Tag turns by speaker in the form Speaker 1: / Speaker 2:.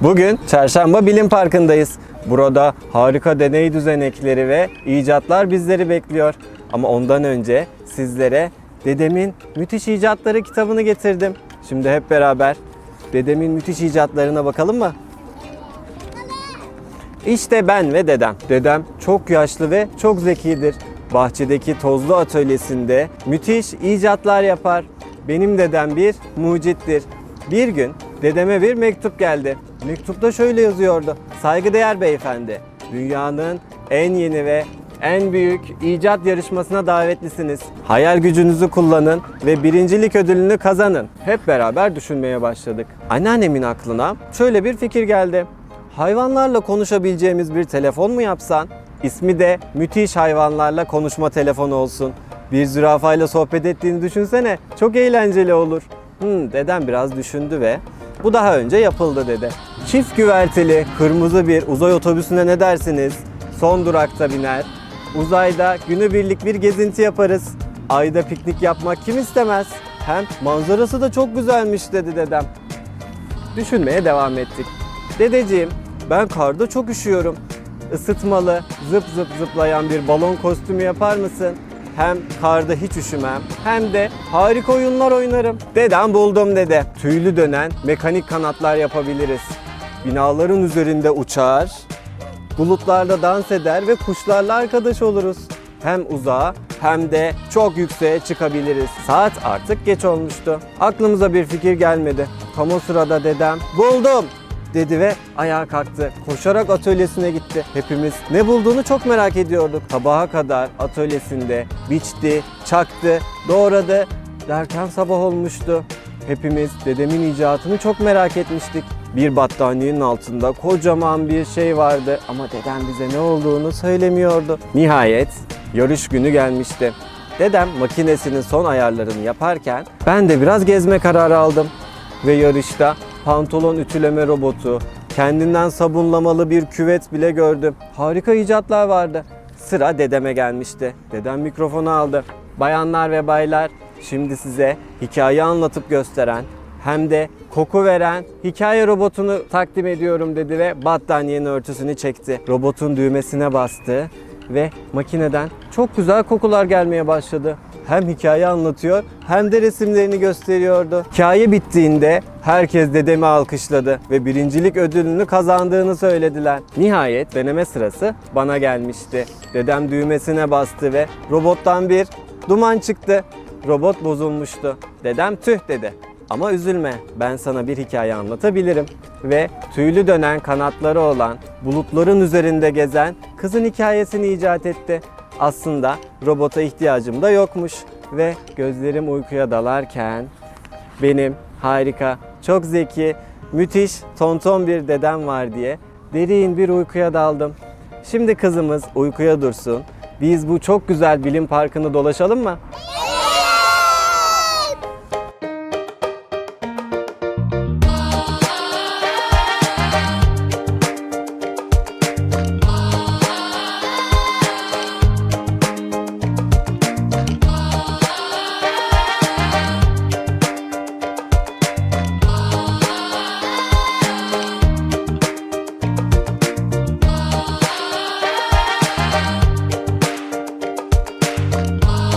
Speaker 1: Bugün Çarşamba Bilim Parkı'ndayız. Burada harika deney düzenekleri ve icatlar bizleri bekliyor. Ama ondan önce sizlere dedemin müthiş icatları kitabını getirdim. Şimdi hep beraber dedemin müthiş icatlarına bakalım mı? İşte ben ve dedem. Dedem çok yaşlı ve çok zekidir. Bahçedeki tozlu atölyesinde müthiş icatlar yapar. Benim dedem bir mucittir. Bir gün dedeme bir mektup geldi. Mektupta şöyle yazıyordu. Saygıdeğer beyefendi, dünyanın en yeni ve en büyük icat yarışmasına davetlisiniz. Hayal gücünüzü kullanın ve birincilik ödülünü kazanın. Hep beraber düşünmeye başladık. Anneannemin aklına şöyle bir fikir geldi. Hayvanlarla konuşabileceğimiz bir telefon mu yapsan? İsmi de müthiş hayvanlarla konuşma telefonu olsun. Bir zürafayla sohbet ettiğini düşünsene. Çok eğlenceli olur. Hmm, dedem biraz düşündü ve bu daha önce yapıldı dedi. Çift güverteli kırmızı bir uzay otobüsüne ne dersiniz? Son durakta biner. Uzayda günübirlik bir gezinti yaparız. Ayda piknik yapmak kim istemez? Hem manzarası da çok güzelmiş dedi dedem. Düşünmeye devam ettik. Dedeciğim, ben karda çok üşüyorum. Isıtmalı, zıp zıp zıplayan bir balon kostümü yapar mısın? Hem karda hiç üşümem hem de harika oyunlar oynarım. Dedem buldum dede. Tüylü dönen mekanik kanatlar yapabiliriz. Binaların üzerinde uçar, bulutlarda dans eder ve kuşlarla arkadaş oluruz. Hem uzağa hem de çok yükseğe çıkabiliriz. Saat artık geç olmuştu. Aklımıza bir fikir gelmedi. Tam o sırada dedem buldum dedi ve ayağa kalktı. Koşarak atölyesine gitti. Hepimiz ne bulduğunu çok merak ediyorduk. Sabaha kadar atölyesinde biçti, çaktı, doğradı derken sabah olmuştu. Hepimiz dedemin icatını çok merak etmiştik. Bir battaniyenin altında kocaman bir şey vardı ama dedem bize ne olduğunu söylemiyordu. Nihayet yarış günü gelmişti. Dedem makinesinin son ayarlarını yaparken ben de biraz gezme kararı aldım. Ve yarışta pantolon ütüleme robotu, kendinden sabunlamalı bir küvet bile gördüm. Harika icatlar vardı. Sıra dedeme gelmişti. Dedem mikrofonu aldı. Bayanlar ve baylar, şimdi size hikaye anlatıp gösteren hem de koku veren hikaye robotunu takdim ediyorum dedi ve battaniyenin örtüsünü çekti. Robotun düğmesine bastı ve makineden çok güzel kokular gelmeye başladı. Hem hikaye anlatıyor hem de resimlerini gösteriyordu. Hikaye bittiğinde herkes dedemi alkışladı ve birincilik ödülünü kazandığını söylediler. Nihayet deneme sırası bana gelmişti. Dedem düğmesine bastı ve robottan bir duman çıktı. Robot bozulmuştu. Dedem tüh dedi. Ama üzülme, ben sana bir hikaye anlatabilirim. Ve tüylü dönen kanatları olan, bulutların üzerinde gezen kızın hikayesini icat etti. Aslında robota ihtiyacım da yokmuş. Ve gözlerim uykuya dalarken benim harika, çok zeki, müthiş, tonton bir dedem var diye derin bir uykuya daldım. Şimdi kızımız uykuya dursun. Biz bu çok güzel bilim parkını dolaşalım mı? Bye.